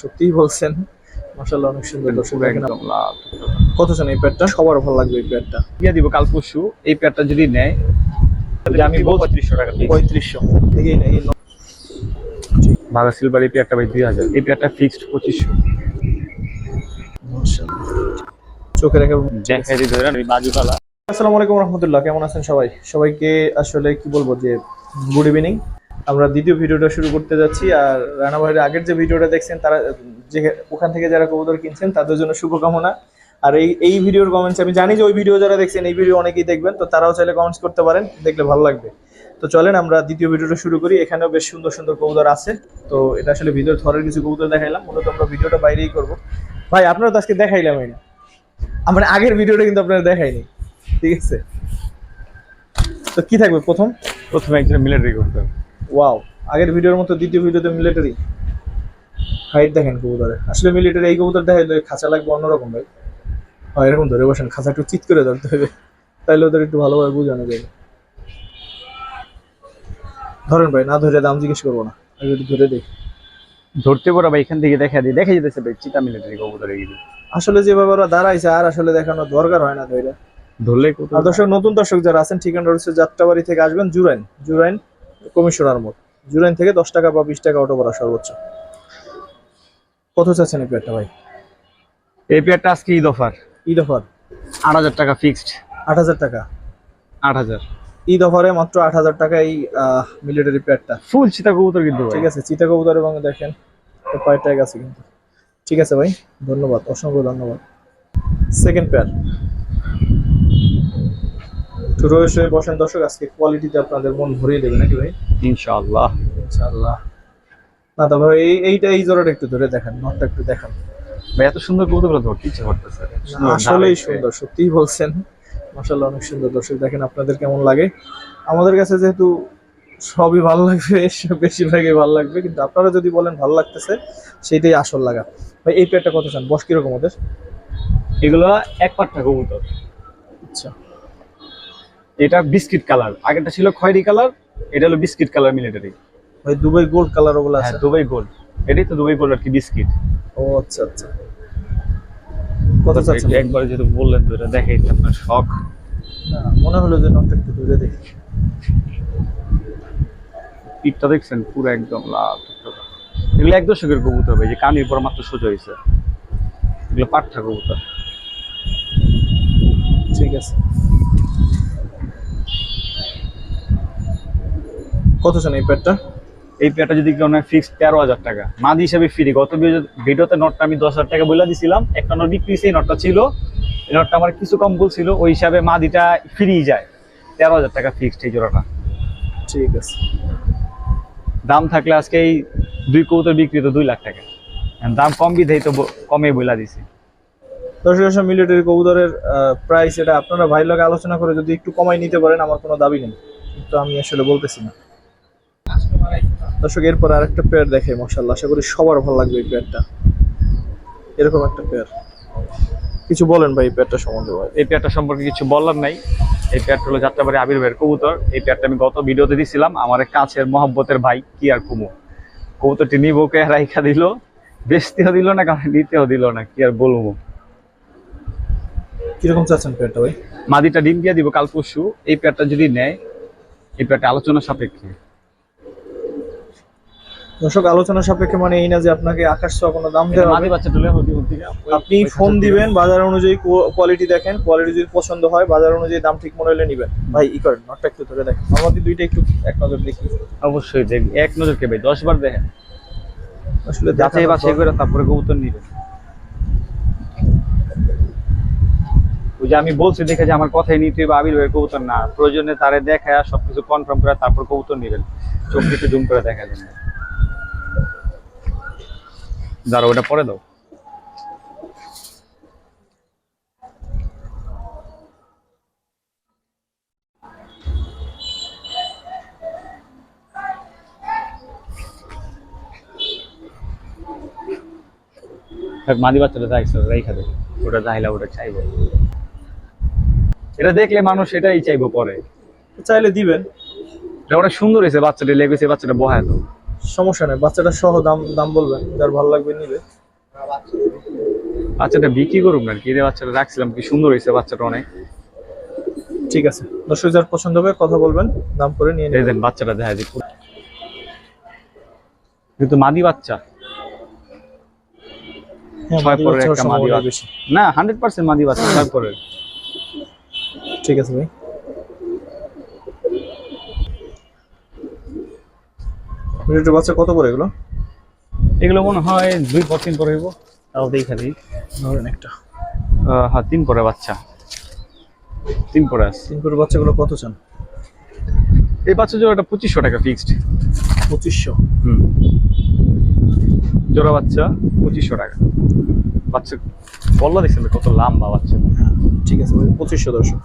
সত্যিই বলছেন মাশাআল্লাহ অনেক সুন্দর দর্শক দেখেন। লাভ কত চান এই প্যাডটা সবার ভালো লাগবে এই প্যাডটা দিয়ে দিব কাল পরশু এই প্যাডটা যদি নেয় আমি বলব পঁয়ত্রিশশো টাকা পঁয়ত্রিশশো। দেখেই না এই ভালো সিলভার এই প্যাডটা ভাই দুই হাজার। এই প্যাডটা ফিক্সড পঁচিশশো। মাশাআল্লাহ। চোখে রেখে দেখা দিতে ওই বাজু কালা আসসালামু আলাইকুম রহমতুল্লাহ কেমন আছেন সবাই? সবাইকে আসলে কি বলব যে গুড ইভিনিং আমরা দ্বিতীয় ভিডিওটা শুরু করতে যাচ্ছি আর রানা ভাইয়ের আগের যে ভিডিওটা দেখছেন, তারা যে ওখান থেকে যারা কবুতর কিনছেন, তাদের জন্য শুভকামনা। আর এই এই ভিডিওর কমেন্টস আমি জানি যে ওই ভিডিও যারা দেখছেন, এই ভিডিও অনেকেই দেখবেন, তো তারাও চাইলে কমেন্টস করতে পারেন, দেখলে ভালো লাগবে। তো চলেন, আমরা দ্বিতীয় ভিডিওটা শুরু করি। এখানেও বেশ সুন্দর সুন্দর কবুতর আছে। তো এটা আসলে ভিডিওর থরের কিছু কবুতর দেখাইলাম, মূলত আমরা ভিডিওটা বাইরেই করব। ভাই আপনারা তো আজকে দেখাইলাম না আমরা আগের ভিডিওটা কিন্তু আপনারা দেখাইনি। ঠিক আছে? তো কি থাকবে প্রথম? প্রথমে একজন মিলিটারি হবে। ওয়াও আগের ভিডিওর মতো দ্বিতীয় ভিডিওতে মিলিটারি হাইট দেখেন কবুতরে। আসলে মিলিটারি এই কবুতর দেখাইলে খাঁচা লাগবে অন্যরকম ভাই। হয় এরকম ধরে বসেন খাঁচা একটু চিৎ করে ধরতে হবে। তাইলে ওদের একটু ভালোভাবে বোঝানো যাবে। ধরেন ভাই না ধরে দাম জিজ্ঞেস করব না। আগে একটু ধরে দেখি। ধরতে পারো ভাই এখান থেকে দেখা দিই দেখা যেতেছে ভাই চিতা মিলিটারি কবুতর এগুলো আসলে যেভাবে ওরা দাঁড়াইছে আর আসলে দেখানো দরকার হয় না ধরে। ধরলে আর দর্শক নতুন দর্শক যারা আছেন ঠিকানা রয়েছে যাত্রাবাড়ি থেকে আসবেন জুরাইন। জুরাইন কমিশনার মোড় জুরাইন থেকে দশ টাকা বা বিশ টাকা অটো ভাড়া সর্বোচ্চ। কত চাচ্ছেন এই প্লেটটা ভাই? এই প্যাডটা আজকে ঈদ অফার। ঈদ অফার? আট হাজার টাকা ফিক্সড। আট হাজার টাকা? আট হাজার। ঈদ অফারে মাত্র আট হাজার টাকা এই মিলিটারি প্যাডটা ফুল চিতা কবুতর কিন্তু ঠিক আছে চিতা কবুতর এবং দেখেন পায়ের ট্যাগ আছে কিন্তু। ঠিক আছে ভাই ধন্যবাদ অসংখ্য ধন্যবাদ। সেকেন্ড পেয়ার একটু রয়েছে বসেন দর্শক আজকে কোয়ালিটিতে আপনাদের মন ভরিয়ে দেবে নাকি ভাই? ইনশাআল্লাহ। ইনশাআল্লাহ। না তবে এই এইটা এই জোড়াটা একটু ধরে দেখান নটটা একটু দেখান। ভাই এত সুন্দর কবুতর ধরতে ইচ্ছে করতেছে। আসলেই সুন্দর সত্যিই বলছেন। মাশাআল্লাহ অনেক সুন্দর দর্শক দেখেন আপনাদের কেমন লাগে। আমাদের কাছে যেহেতু সবই ভালো লাগবে বেশিরভাগই ভালো লাগবে কিন্তু আপনারা যদি বলেন ভালো লাগতেছে সেইটাই আসল লাগা। ভাই এই পেয়ারটা কত চান? বস কীরকম ওদের? এগুলো এক পাট্টা কবুতর। আচ্ছা। এটা বিস্কিট কালার। আগেরটা ছিল খয়েরি কালার এটা হলো বিস্কিট কালার মিলিটারি। ভাই দুবাই গোল্ড কালার ওগুলো আছে? হ্যাঁ দুবাই গোল্ড। এটাই তো দুবাই গোল্ড আর কি বিস্কিট। ও আচ্ছা আচ্ছা। কত চাচ্ছেন? একবার যেহেতু বললেন তো এটা দেখাই আপনার শখ। না, মনে হলো যে নটটা একটু ধরে দেখি। পিঠটা দেখছেন? পুরো একদম লাল। এগুলো এক দশকের কবুতর হবে যে কানির পর মাত্র সোজা হয়েছে এগুলো পাঠা কবুতর। ঠিক আছে। কত চান এই পেয়ারটা এই পেয়ারটা যদি কেউ নেয় ফিক্স তেরো হাজার টাকা। মাদি হিসাবে ফ্রি গত ভিডিওতে নটটা আমি দশ হাজার টাকা বলে দিছিলাম। একটা নট বিক্রি এই নটটা ছিল। এই নটটা আমার কিছু কম বলছিল ওই হিসাবে মাদিটা ফ্রি যায়। তেরো হাজার টাকা ফিক্সড এই জোড়াটা। ঠিক আছে। দাম থাকলে আজকে এই দুই বিক্রি তো দুই লাখ টাকা। দাম কম বিধেই তো কমে বইলা দিছি। দর্শক দর্শক মিলিটারি কবুতরের প্রাইস এটা আপনারা ভাই লোক আলোচনা করে যদি একটু কমাই নিতে পারেন আমার কোনো দাবি নেই। কিন্তু আমি আসলে বলতেছি না। দর্শক এরপর আরেকটা পেয়ার দেখে মাশাআল্লাহ। আশা করি সবার ভালো লাগবে এই পেয়ারটা এরকম একটা পেয়ার কিছু বলেন ভাই এই পেয়ারটা সম্বন্ধে ভাই। এই পেয়ারটা সম্পর্কে কিছু বলার নাই। এই পেয়ারটা হলো যাত্রাবাড়ি আবির ভাইয়ের কবুতর। এই পেয়ারটা আমি গত ভিডিওতে দিছিলাম। আমার কাছের মহব্বতের ভাই কি আর কুমু? কবুতরটি নিবকে রাইখা দিল? বেচতেও দিল না কারণ নিতেও দিল না কি আর বলব? কীরকম চাচ্ছেন পেয়ারটা ভাই? মাদিটা ডিম দিয়ে দিব কাল পরশু। এই পেয়ারটা যদি নেয় এই পেয়ারটা আলোচনা সাপেক্ষে। দর্শক আলোচনা সাপেক্ষে মানে এই না যে আপনাকে আকাশ ছোঁয়া কোনো দাম দেওয়া হতে আপনি ফোন দিবেন বাজার অনুযায়ী কোয়ালিটি দেখেন কোয়ালিটি যদি পছন্দ হয় বাজার অনুযায়ী দাম ঠিক মনে হলে নিবেন। ভাই ই করেন নটটা একটু ধরে দেখেন। আমাদের দুইটা একটু এক নজর দেখি। অবশ্যই দেখ এক নজর কে ভাই দশ বার দেখেন। আসলে যাচাই বাছাই করে তারপরে কবুতর নিবেন। ওই যে আমি বলছি দেখে যে আমার কথাই নিতে হবে আবির ভাইয়ের কবুতর না। প্রয়োজনে তারে দেখায় সবকিছু কনফার্ম করে তারপর কবুতর নিবেন। চোখ দিতে জুম করে দেখা দেন দাঁড়া ওটা পরে দাও। মাদি বাচ্চাটা যাইছে রেখা দেবে ওটা চাইলে ওটা চাইব। এটা দেখলে মানুষ এটাই চাইব পরে। চাইলে দিবেন। এটা ওটা সুন্দর হয়েছে বাচ্চাটা লেগেছে বাচ্চাটা বহায় তো সমস্যা নেই। বাচ্চাটা সহ দাম দাম বলবেন যার ভালো লাগবে নিবে। বাচ্চাটা বিক্রি করুক না কি রে বাচ্চাটা রাখছিলাম কি সুন্দর হয়েছে বাচ্চাটা অনেক। ঠিক আছে। দর্শক যার পছন্দ হবে কথা বলবেন দাম করে নিয়ে নেবেন। বাচ্চাটা দেখা দিক কিন্তু মাদি বাচ্চা। হ্যাঁ, ছয় মাদি পরের একটা মাদি বাচ্চা। না হান্ড্রেড পার্সেন্ট মাদি বাচ্চা ছয় পরের। ঠিক আছে ভাই। মিলিটারি বাচ্চা কত করে এগুলো? এগুলো মনে হয় দুই পর তিন পরে হইব। তাও দেখা দিই। ধরেন একটা। হ্যাঁ তিন পরে বাচ্চা। তিন পরে আছে। তিন করে বাচ্চাগুলো কত চান? এই বাচ্চা জোড়াটা পঁচিশশো টাকা ফিক্সড পঁচিশশো। হুম। জোড়া বাচ্চা পঁচিশশো টাকা। বাচ্চা বললা দেখছেন কত লম্বা বাচ্চা। ঠিক আছে ভাই পঁচিশশো দর্শক।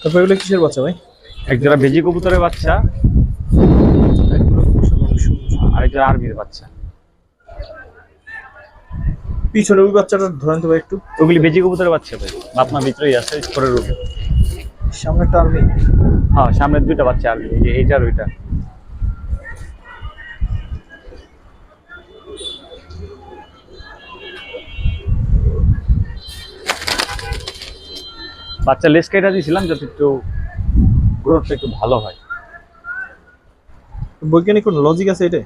তারপর এগুলো কিসের বাচ্চা ভাই? এক জোড়া বেজি কবুতরের বাচ্চা একগুলো মাশাআল্লাহ অনেক সুন্দর। আর জোড়া আরবির বাচ্চা। পিছনে ওই বাচ্চাটা ধরেন তো ভাই একটু। ওগুলি বেজি কবুতরের বাচ্চা ভাই। আপনার ভিতরেই আছে স্তরের রূপে সামনে একটা আর্মি হ্যাঁ সামনের দুইটা বাচ্চা আরবি এই যে এইটা আর ওইটা। বাচ্চা লেস কেটে দিয়েছিলাম যাতে একটু গ্রোথটা একটু ভালো হয়। বৈজ্ঞানিক কোন লজিক আছে এটা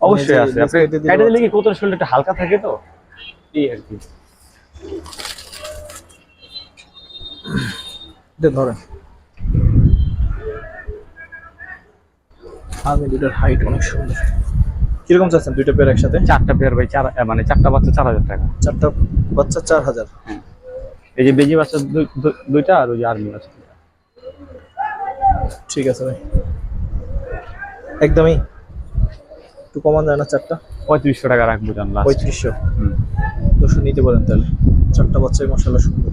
অবশ্যই যে আছে। আপনি কেটে দিলে কি কোতর শরীরটা একটু হালকা থাকে তো? এই আর কি। এটা ধরেন। আর্মি দুটার হাইট অনেক সুন্দর। কীরকম চাচ্ছেন দুইটা পেয়ার একসাথে? চারটা পেয়ার ভাই চার মানে চারটা বাচ্চা চার হাজার টাকা। চারটা বাচ্চা চার হাজার। এই যে বেজি বাচ্চা দুই- দুই- দুইটা আর ওই আর্মি বাচ্চা। ঠিক আছে ভাই। একদমই একটু কমান যায় না চারটা? পঁয়ত্রিশশো টাকা রাখব জান পঁয়ত্রিশশো? দুশো নিতে পারেন তাহলে। চারটা বাচ্চাই মশালা সুন্দর।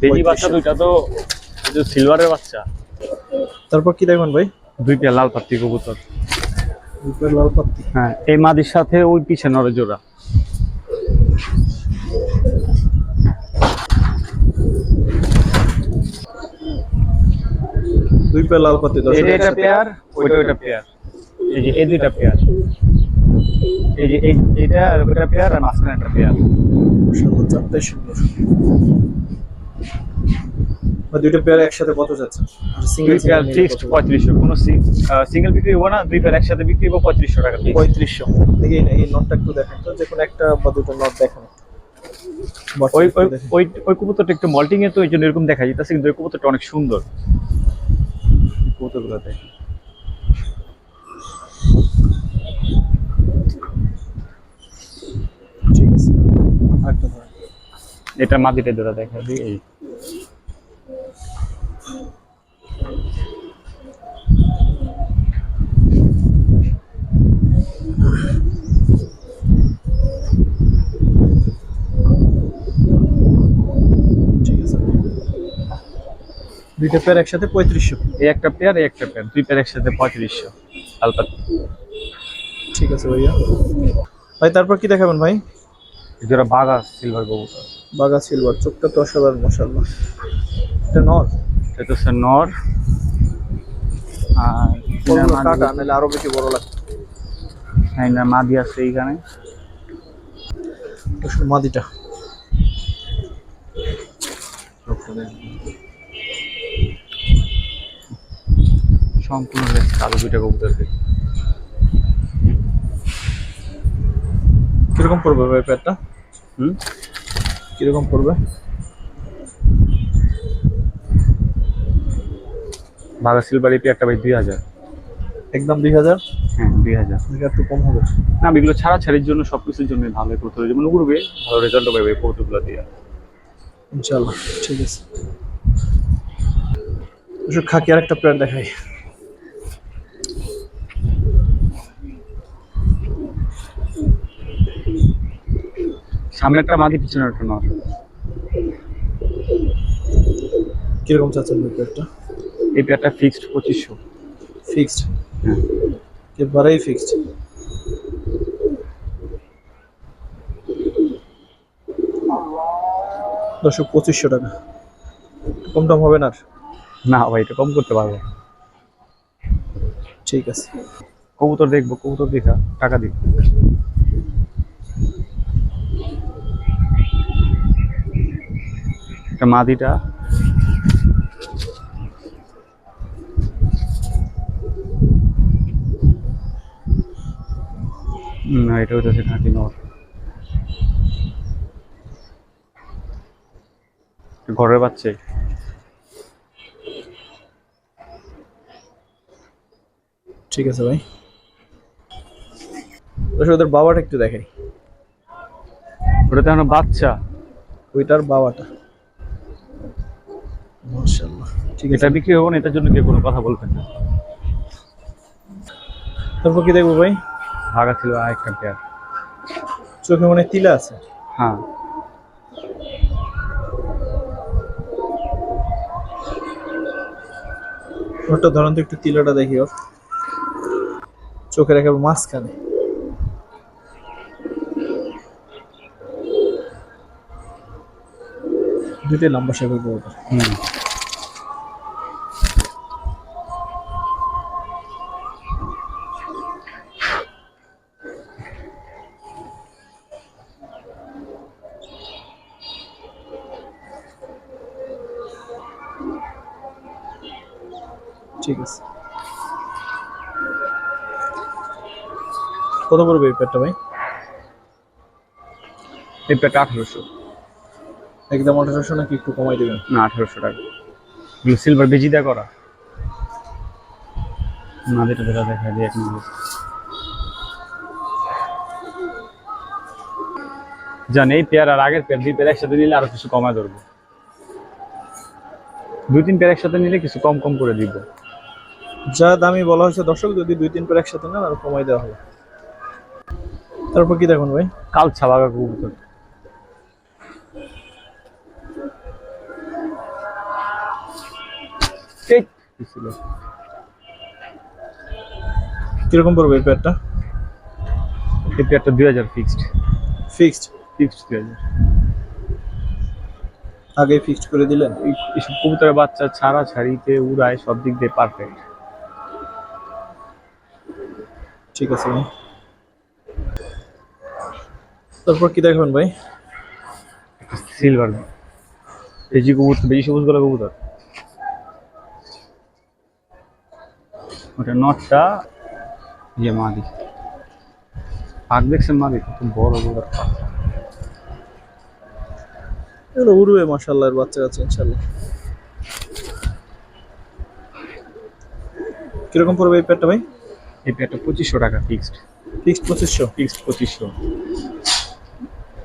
বেজি বাচ্চা দুইটা তো সিলভারের বাচ্চা। তারপর কি দেখবেন ভাই? দুই পেয়ার লাল পাত্তি কবুতর। দুপুরের লাল পাত্তি। হ্যাঁ এই মাদির সাথে ওই পিছনে ওর জোড়া। দুই পেয়ার লাল পাত্তি এটা এটা পেয়ার ওইটা ওইটা পেয়ার। এই যে এই দুইটা পেয়ার। এই যে এই এটা আর পেয়ার আর মাঝখানে একটা পেয়ার। চারটাই সুন্দর। দুইটা পেয়ার একসাথে কত যাচ্ছে? সিঙ্গেল পেয়ার ফিক্সড পঁয়ত্রিশশো। কোনো সিঙ্গেল বিক্রি হব না দুই পেয়ার একসাথে বিক্রি হব পঁয়ত্রিশশো টাকা পঁয়ত্রিশশো। দেখি এই- নটটা একটু দেখেন তো যে কোনো একটা বা দুটো নট দেখেন। ওই ওই ওই ওই কবুতরটা একটু মল্টিং এ তো এই জন্য এরকম দেখা যাইতেছে কিন্তু ওই কবুতরটা অনেক সুন্দর। কবুতরগুলো দেখে আরেকটা ধরেন এটা মাদিটা দুটা দেখা দিই এই। দুইটা পেয়ার একসাথে পঁয়ত্রিশশো। এই একটা পেয়ার এই একটা পেয়ার দুই পেয়ার একসাথে পঁয়ত্রিশশো। হালকা ঠিক আছে ভাইয়া। ভাই তারপর কি দেখাবেন ভাই? যেটা বাঘা সিলভার কবুতর বাগা সিলভার চোখটা তো অসাধারণ মশাল্লাহ এটা নর? এটা হচ্ছে নর। আর কাটা? নাহলে আরও বেশি বড় লাগবে। হ্যাঁ মাদি আছে এইখানে। মাদিটা। সম্পূর্ণ কালো দুইটা কবুতর কীরকম পড়বে ভাই পেয়ারটা হুম? কীরকম পড়বে? বাঘা সিলভার এই পেয়ারটা ভাই দুই হাজার। একদম দুই হাজার? হ্যাঁ দুই হাজার। একটু কম হবে। না এগুলো ছাড়া ছাড়ির জন্য সবকিছুর জন্য ভালো কবুতর যেমন উড়বে ভালো রেজাল্ট পাবে এই কবুতরগুলো দিয়ে। ইনশাল্লাহ ঠিক আছে। খাকি আর একটা পেয়ার দেখাই। সামনে একটা মাদি পিছনে একটা নর। কীরকম চাচ্ছেন ভাই পেয়ারটা এই পেয়ারটা ফিক্সড পঁচিশশো। ফিক্সড হ্যাঁ। একেবারেই ফিক্সড দশক পঁচিশশো টাকা। কম দাম হবে না? না ভাই এটা কম করতে পারব। ঠিক আছে। কবুতর দেখব কবুতর দেখা টাকা দিই। এটা মাদিটা। না এটা হচ্ছে খাঁটি নর ঘরের বাচ্চা। ঠিক আছে ভাই। ওদের বাবাটা একটু দেখাই। ওটা তো বাচ্চা। ওইটার বাবাটা। মাশাআল্লাহ। ঠিক এটা বিক্রি হব না এটার জন্য কেউ কোনো কথা বলবেন না। তারপর কি দেখব ভাই? ভাগা ছিল আরেকটা পেয়ার। চোখে মনে তিলা আছে। হ্যাঁ। ওটা ধরুন তো একটু তিলাটা দেখি ওর। চোখের একেবারে মাঝখানে। দুইটাই লম্বা শেপের হুম। ঠিক আছে। কত পড়বে এই পেটটা ভাই? এই পেয়ারটা আঠারোশো। একদম আঠারোশো নাকি একটু কমাই দেবেন? না আঠারোশো টাকা। এগুলো সিলভার বেজি দেওয়া করা। না যেটা যেটা দেখা এক নম্বর জান এই পেয়ার আর আগের পেয়ার দুই পেয়ার একসাথে নিলে আরও কিছু কমায় ধরবো। দুই তিন পেয়ার একসাথে নিলে কিছু কম কম করে দিব। যা দামি বলা হয়েছে দর্শক যদি দুই তিন পেয়ার একসাথে নেন আর কমাই দেওয়া হবে। তারপর কি দেখুন ভাই? কাল ছাবাগা কবুতর। কীরকম পড়বে এই পেয়ারটা এই পেয়ারটা দুই হাজার ফিক্সড ফিক্সড ফিক্সড দুই হাজার। আগে ফিক্সড করে দিলেন? এইসব কবুতরের বাচ্চা ছাড়া ছাড়িতে উড়ায় সব দিক দিয়ে পারফেক্ট ঠিক আছে ভাই। তারপর কি দেখবেন ভাই? সিলভার বেজি কবুতর বেজি সবুজ গলা কবুতর। ওটা নটটা ইয়ে মাদি। পাক দেখছেন মাদি? কত বড় বড় পাক এগুলো উড়বে মাসাল্লাহ বাচ্চা আছে ইনশাল্লাহ কীরকম পড়বে এই পেয়ারটা ভাই? এই পেয়ারটা পঁচিশশো টাকা ফিক্সড ফিক্সড পঁচিশশো? ফিক্সড পঁচিশশো।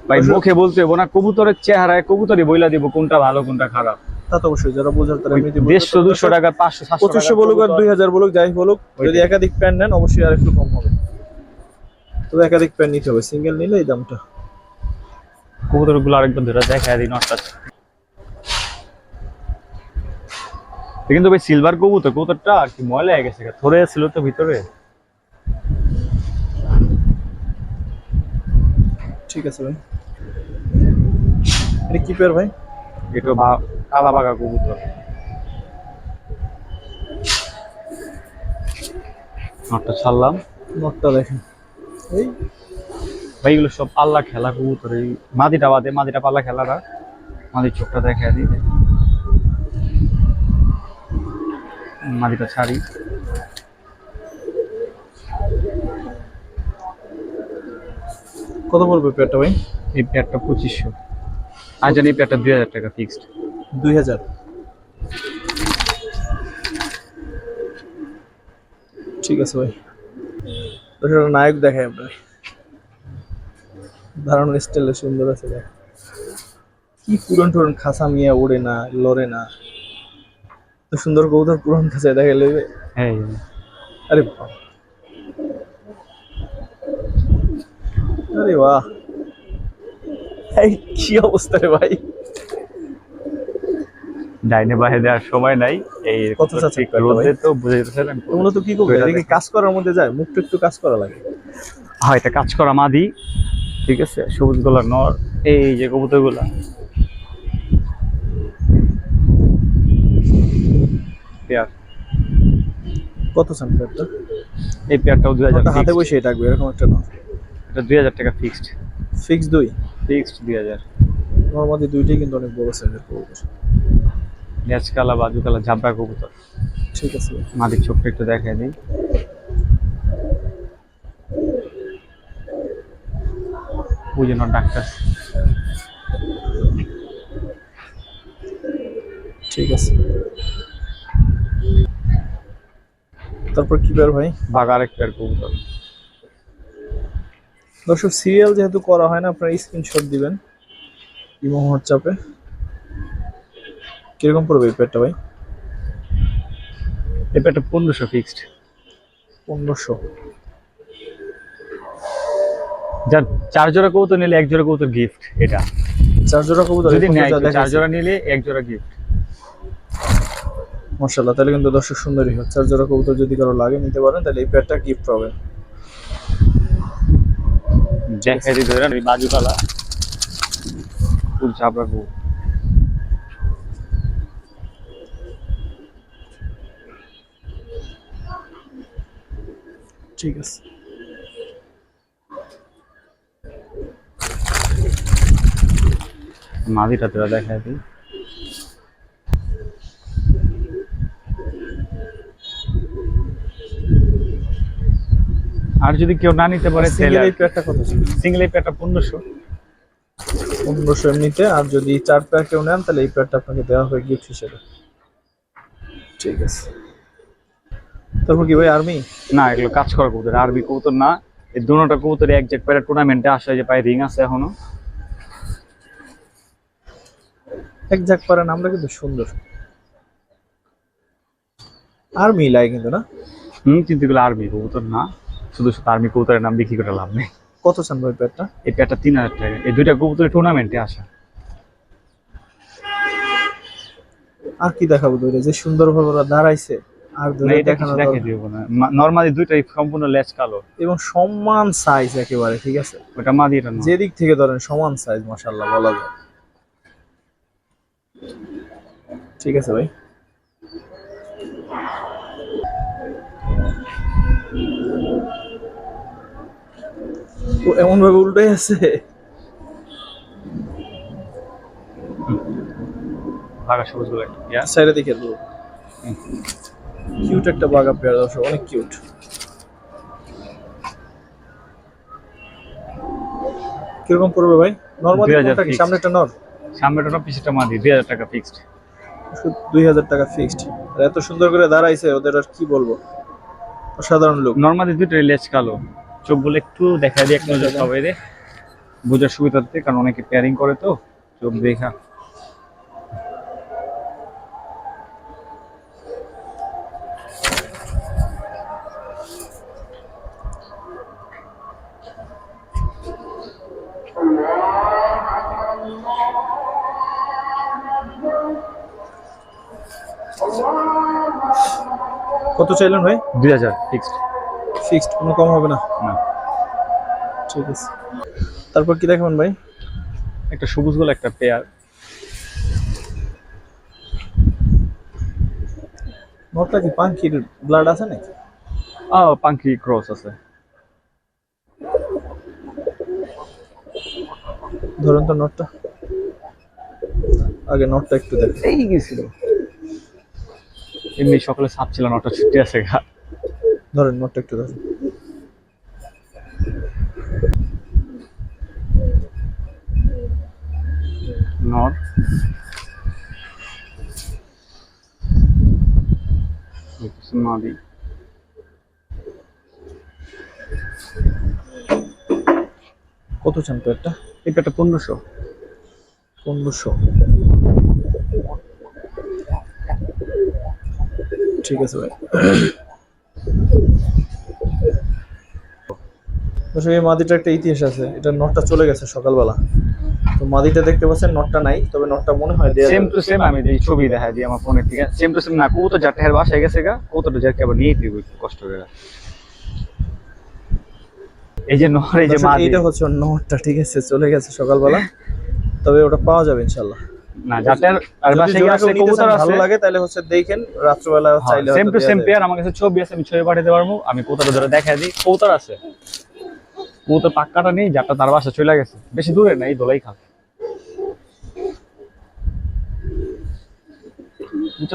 ভাই মুখে বলতে হব না কবুতরের চেহারায় কবুতরই বইলা দিব কোনটা ভালো কোনটা খারাপ। তা তো অবশ্যই যারা বোঝার তারা দেড়শো দুশো টাকা পাঁচশো পঁচিশশো বলুক আর দুই হাজার বলুক যাই বলুক যদি একাধিক প্যান্ট নেন অবশ্যই আর একটু কম হবে। তবে একাধিক প্যান্ট নিতে হবে সিঙ্গেল নিলে এই দামটা। কবুতরগুলো আরেকবার ধরে দেখা নটটা। কিন্তু ভাই সিলভার কবুতর কবুতরটা কি ময়লা হয়ে গেছে থরে ছিল তো ভিতরে। ঠিক আছে ভাই। এটা কি পেয়ার ভাই? এটা বা- কালা বাগা কবুতর। নটটা ছাড়লাম। নটটা দেখেন। এই। ভাই এগুলো সব পাল্লা খেলা কবুতর। এই মাদিটা বাদে মাদিটা পাল্লা খেলাটা। মাদির চোখটা দেখা দিই মাদিটা ছাড়ি। কত পড়বে পেয়ারটা ভাই? এই প্যাডটা পঁচিশশো। আর জানি এই প্যাডটা দুই হাজার টাকা ফিক্সড দুই হাজার। ঠিক আছে ভাই। নায়ক দেখায় আপনার। দারুণ স্টাইলে সুন্দর আছে দেখ কি পুরন টুরন খাসা মিয়া ওড়ে না লড়ে না। তো সুন্দর কবুতর পুরন খাঁচায় দেখা লইবে হ্যাঁ। আরে আরে বাহ। এই কি অবস্থা রে ভাই? ডাইনে বাহে দেওয়ার সময় নাই। এই? রোদে তো বুঝে মূলত কি করবে। কাজ করার মধ্যে যায় মুখটা একটু কাজ করা লাগে। হ্যাঁ এটা কাজ করা মাদি ঠিক আছে? সবুজ গোলা নর এই যে কবুতরগুলা কত সেন্টিমিটার এই পেয়ারটাও দুই হাজার হাতে বসে ডাকবে এরকম একটা নট এটা দুই হাজার টাকা ফিক্সড ফিক্স দুই? ফিক্সড দুই হাজার। নর্মালি দুইটাই কিন্তু অনেক বড় সাইজের কবুতর। ল্যাচ কালা বাজু কালা ঝাপড়া কবুতর। ঠিক আছে। মাদির চোখটা একটু দেখাই দিই। বুঝে না ডাক্তার। ঠিক আছে। তারপর কি বের ভাই? বাঘ আরেক পেয়ার কবুতর। দর্শক সিরিয়াল যেহেতু করা হয় না আপনারা স্ক্রিনশট দিবেন। ইমো হোয়াটসঅ্যাপে কীরকম পড়বে এই পেটটা ভাই? এই পেয়ারটা পনেরোশো ফিক্সড পনেরোশো। যার চার জোড়া কবুতর নিলে এক জোড়া কবুতর গিফট এটা। চার জোড়া কবুতর যদি চার জোড়া নিলে এক জোড়া গিফট মাশাআল্লাহ তাহলে কিন্তু দর্শক সুন্দরী হয়। চার জোড়া কবুতর যদি কারও লাগে নিতে পারেন তাহলে এই পেটটা গিফট পাবেন দেখাই দিতে ধরে বাজু কালা ফুল চাপড়া কবুতর। ঠিক আছে। মাদিটা তোরা দেখাই দিই। আর যদি কেউ না নিতে পারে সিঙ্গেল এই পেটটা কত সিঙ্গেল এই পেয়ারটা পনেরোশো। পনেরোশো এমনিতে আর যদি চার প্যাক কেউ নেন তাহলে এই পেয়ারটা আপনাকে দেওয়া হবে গিফট হিসেবে ঠিক আছে। তারপর কি ভাই আর্মি না এগুলো কাজ করা কবুতর আরবি কবুতর না। এই দুটোটা কবুতর এক জায়গায় পায়ে টুর্নামেন্টে আসে যে পায়ে রিং আছে এখনও। এক যাক পারেন আমরা কিন্তু সুন্দর। আর্মি লাগে কিন্তু না? হুম কিন্তু এগুলো আরবি কবুতর না। শুধু শুধু আর্মি কবুতরের নাম বিক্রি করে লাভ নেই। কত চান ভাই পেয়ারটা এই পেয়ারটা তিন হাজার টাকা। এই দুইটা কবুতরের টুর্নামেন্টে আসা। আর কি দেখাবো দূরে যে সুন্দর ভাবে ওরা দাঁড়াইছে। আর এটা দিব না। নর্মালি দুইটাই সম্পূর্ণ লেজ কালো। এবং সমান সাইজ একেবারে ঠিক আছে? ওটা মাদি এটা যে দিক থেকে ধরেন সমান সাইজ মাশাআল্লাহ বলা যায়। ঠিক আছে ভাই? ও এমন ভাবে উল্টাই আছে? সবুজগুলো সাইডে দেখে দেবো কিউট একটা বাগা পেয়ার দর্শক অনেক কিউট কীরকম পড়বে ভাই? নর্মাল 2000 একটা নর সামনেটা না পিছটা মাদি দুই হাজার টাকা ফিক্সড দুই হাজার টাকা ফিক্সড এত সুন্দর করে দাঁড়াইছে ওদের আর কি বলব? অসাধারণ লোক নর্মালি দুইটাই লেজ কালো। চোখ বলে একটু দেখা দিয়ে এক নজর সবাই রে বোঝার সুবিধার্থে কারণ অনেকে পেয়ারিং করে তো। চোখ দেখা। কত চাইলেন ভাই? দুই হাজার ফিক্সড ফিক্সড কোনো কম হবে না? না। ঠিক আছে। তারপর কি দেখাবেন ভাই? একটা সবুজ গোল একটা পেয়ার নটটা কি পাঙ্কির ব্লাড আছে নাকি? আ পাঙ্কি ক্রস আছে। ধরুন তো নটটা। আগে নটটা একটু দেখ। এই গেছিল। এমনি সকালে সাপ ছিল নটা ছুটি আছে গা। ধরেন নটটা একটু ধরেন। নর মাদি। কত চান পেটটা এই পেয়ারটা পনেরোশো। পনেরোশো। ঠিক আছে ভাই। দর্শক, এই মাদিটা একটা ইতিহাস আছে। এটা নটটা চলে গেছে সকালবেলা। তো মাদিটা দেখতে পাচ্ছেন নটটা নাই তবে নটটা মনে হয় দেয়া সেম টু সেম আমি এই ছবি দেখা দিই আমার ফোনের থেকে সেম টু সেম না কৌতো যার টেহার বাসায় গেছে গা কৌতোটা যাকে আবার নিয়ে দিব একটু কষ্ট করে। এই যে নর এই যে মাদি। এইটা হচ্ছে নটটা ঠিক আছে চলে গেছে সকালবেলা। তবে ওটা পাওয়া যাবে ইনশাল্লাহ না যাটার আর আছে কবুতর আছে। ভালো লাগে তাহলে হচ্ছে দেখেন রাত্রবেলা চাইলে সেম টু সেম পেয়ার আমার কাছে ছবি আছে আমি ছবি পাঠিয়ে পারব। আমি কবুতর ধরে দেখা দিই। কবুতর আছে। কবুতর পাক্কাটা নেই যাটা তার বাসা চলে গেছে। বেশি দূরে না এই দোলাই খাল।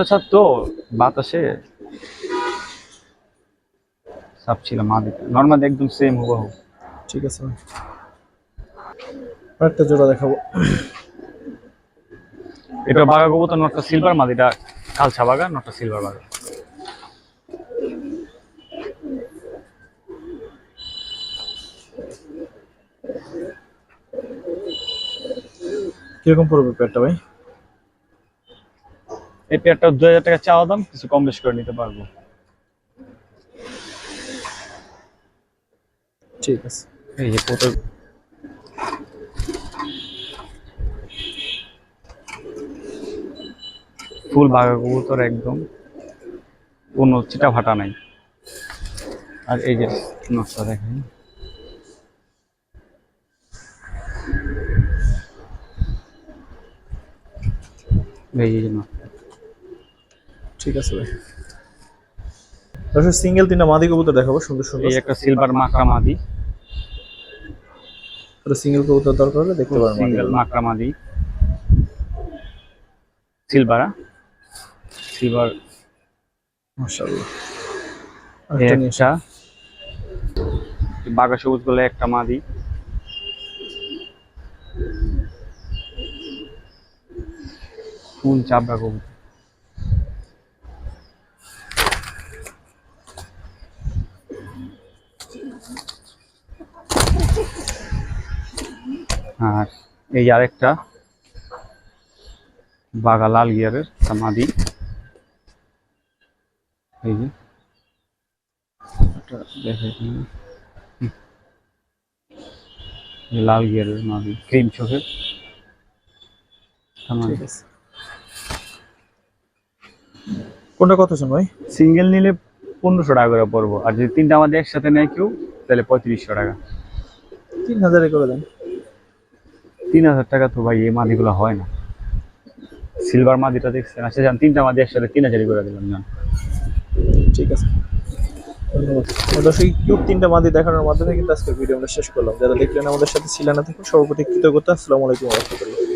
ছাদ তো বাতাসে সাপ ছিল মা দিতে নর্মালি একদম সেম হুবহু। ঠিক আছে আরেকটা জোড়া দেখাবো। এটা বাগা কবুতর নটটা সিলভার মাদিটা কালছা বাগা নটটা সিলভার বাগা কীরকম পড়বে পেয়ারটা ভাই? এই পেয়ারটা দু হাজার টাকা চাওয়া দাম কিছু কম বেশি করে নিতে পারব। ঠিক আছে। এই যে ফুল বাঘা কবুতর একদম। কোনো চিটা ফাটা নাই। আর এই যে নকশা দেখেন। ঠিক আছে ভাই। দর্শক সিঙ্গেল তিনটা মাদি কবুতর দেখাবো সুন্দর সুন্দর। এই একটা সিলভার মাকড়া মাদি। সিঙ্গেল কবুতর দরকার হলে দেখতে সিঙ্গেল মাকড়া মাদি। সিলভার সিলভার মাশাআল্লাহ। একটা। বাঘা সবুজ বলে একটা মাদি। ফুল চাপড়া কবুতর? আর এই আরেকটা। বাঘা লাল গিয়ারের মাদি। এই যে। লাল গিয়ারের মাদি ক্রিম চোখের। ঠিক আছে। কোনটা কত শুন ভাই? সিঙ্গেল নিলে পনেরোশো টাকা করে পড়ব। আর যদি তিনটা আমাদের একসাথে নেয় কেউ তাহলে পঁয়ত্রিশশো টাকা। তিন হাজারে করে দেন। তিন হাজার টাকা তো ভাই এই মাদিগুলো হয় না। সিলভার মাদিটা দেখছেন? আচ্ছা যান তিনটা মাদি একসাথে তিন হাজারই করে দিলাম জান ঠিক আছে। ধন্যবাদ। দর্শক কিউব তিনটা মাদি দেখানোর মাধ্যমে কিন্তু আজকের ভিডিও আমরা শেষ করলাম। যারা দেখলেন আমাদের সাথে ছিলেন না থাকুন, সর্বপ্রতি কৃতজ্ঞতা। আসসালামু আলাইকুম রহমতুল্লাহ।